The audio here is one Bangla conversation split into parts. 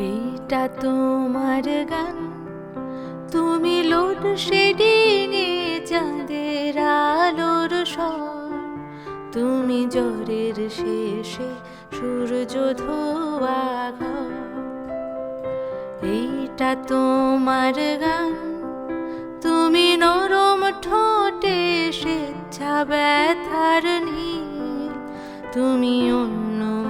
এইটা তোমার গান। তুমি শেডিং এ চাঁদের আলোর স্বর। তুমি জ্বরের শেষে সূর্য ধোয়া ঘর। এইটা তোমার গান। তুমি নরম ঠোঁটে স্বেচ্ছা ব্যথার নীল। তুমি অন্য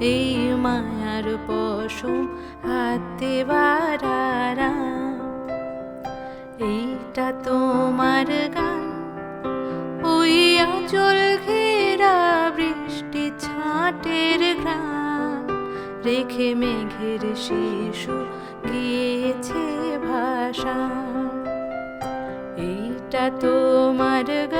এই মায়ার পশম হাতে বারারাম এইটা তোমার গান, ওই আঁচল ঘেরা বৃষ্টি ছাটের ঘ্রাণ। রেখে মেঘের শিশু গিয়েছে ভাষা এইটা তোমার গান।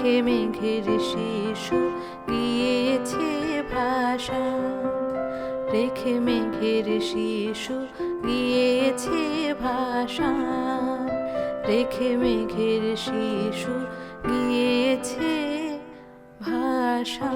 রেখে মেঘের শিশু গিয়েছে ভাষা। রেখে মেঘের শিশু গিয়েছে ভাষা। রেখে মেঘের শিশু গিয়েছে ভাষা।